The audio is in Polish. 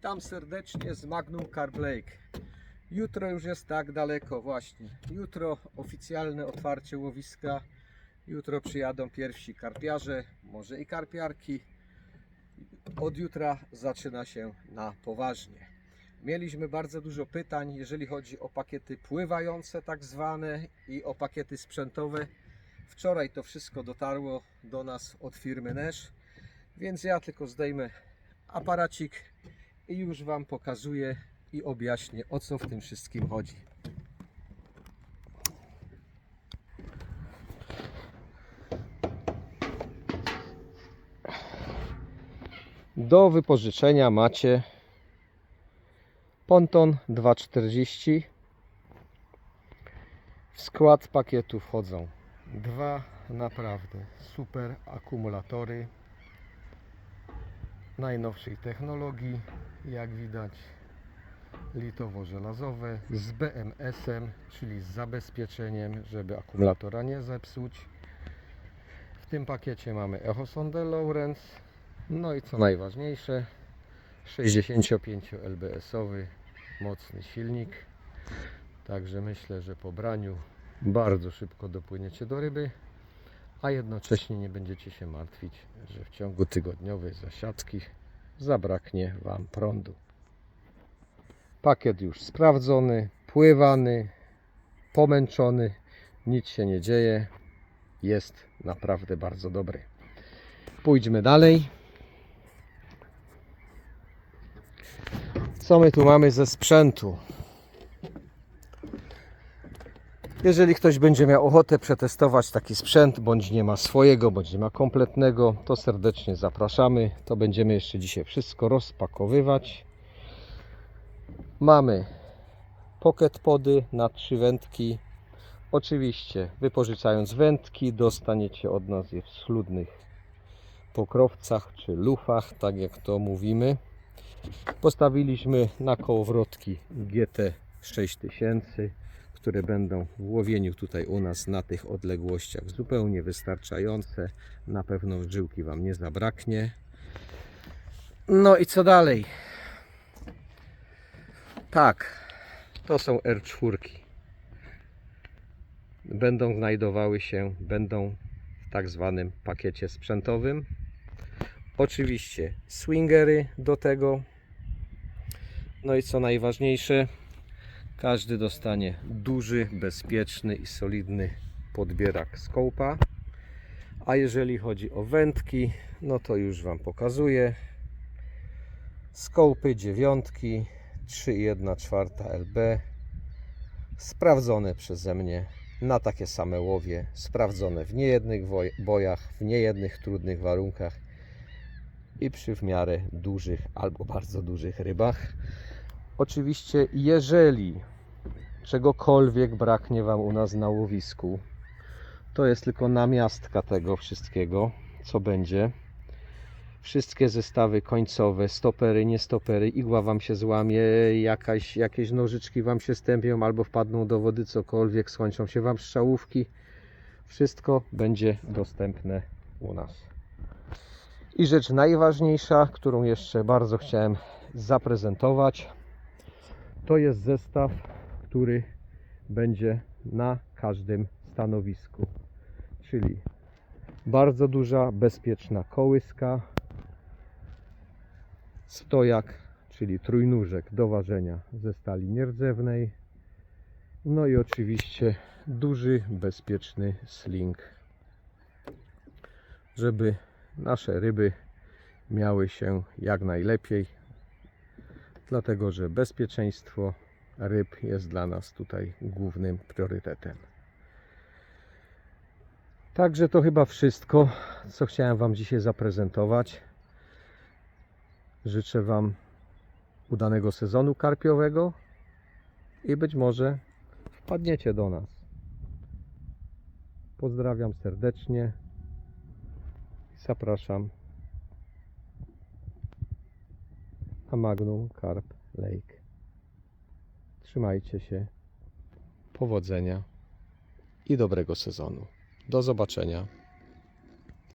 Witam serdecznie z Magnum Carp Lake. Jutro już jest tak daleko właśnie. Jutro oficjalne otwarcie łowiska. Jutro przyjadą pierwsi karpiarze, może i karpiarki. Od jutra zaczyna się na poważnie. Mieliśmy bardzo dużo pytań, jeżeli chodzi o pakiety pływające tak zwane i o pakiety sprzętowe. Wczoraj to wszystko dotarło do nas od firmy Nash, więc ja tylko zdejmę aparacik i już Wam pokazuję i objaśnię o co w tym wszystkim chodzi. Do wypożyczenia macie ponton 240. W skład pakietu wchodzą dwa naprawdę super akumulatory najnowszej technologii, jak widać litowo-żelazowe z BMS-em, czyli z zabezpieczeniem, żeby akumulatora nie zepsuć. W tym pakiecie mamy Echosonde Lawrence, no i co najważniejsze 65 lbs-owy mocny silnik. Także myślę, że po braniu bardzo szybko dopłyniecie do ryby, a jednocześnie nie będziecie się martwić, że w ciągu tygodniowej zasiadki zabraknie Wam prądu. Pakiet już sprawdzony, pływany, pomęczony, nic się nie dzieje. Jest naprawdę bardzo dobry. Pójdźmy dalej. Co my tu mamy ze sprzętu? Jeżeli ktoś będzie miał ochotę przetestować taki sprzęt, bądź nie ma swojego, bądź nie ma kompletnego, to serdecznie zapraszamy. To będziemy jeszcze dzisiaj wszystko rozpakowywać. Mamy pocket pody na trzy wędki. Oczywiście wypożyczając wędki dostaniecie od nas je w schludnych pokrowcach czy lufach, tak jak to mówimy. Postawiliśmy na kołowrotki GT 6000 które będą w łowieniu tutaj u nas na tych odległościach zupełnie wystarczające. Na pewno żyłki Wam nie zabraknie. No i co dalej? Tak, to są R4. Będą znajdowały się, będą w tak zwanym pakiecie sprzętowym. Oczywiście swingery do tego. No i co najważniejsze, każdy dostanie duży, bezpieczny i solidny podbierak skołpa. A jeżeli chodzi o wędki, no to już Wam pokazuję. Skołpy dziewiątki 3,1 czwarta LB sprawdzone przeze mnie na takie same łowie, sprawdzone w niejednych bojach, w niejednych trudnych warunkach i przy w miarę dużych albo bardzo dużych rybach. Oczywiście, jeżeli czegokolwiek braknie Wam u nas na łowisku, to jest tylko namiastka tego wszystkiego, co będzie. Wszystkie zestawy końcowe, stopery, nie stopery, igła Wam się złamie, jakaś, jakieś nożyczki Wam się stępią albo wpadną do wody, cokolwiek, skończą się Wam strzałówki. Wszystko będzie dostępne u nas. I rzecz najważniejsza, którą jeszcze bardzo chciałem zaprezentować, to jest zestaw, który będzie na każdym stanowisku. Czyli bardzo duża, bezpieczna kołyska, stojak, czyli trójnóżek do ważenia ze stali nierdzewnej, no i oczywiście duży, bezpieczny sling, żeby nasze ryby miały się jak najlepiej, dlatego że bezpieczeństwo ryb jest dla nas tutaj głównym priorytetem. Także to chyba wszystko, co chciałem Wam dzisiaj zaprezentować. Życzę Wam udanego sezonu karpiowego i być może wpadniecie do nas. Pozdrawiam serdecznie. Zapraszam na Magnum Carp Lake. Trzymajcie się. Powodzenia i dobrego sezonu. Do zobaczenia.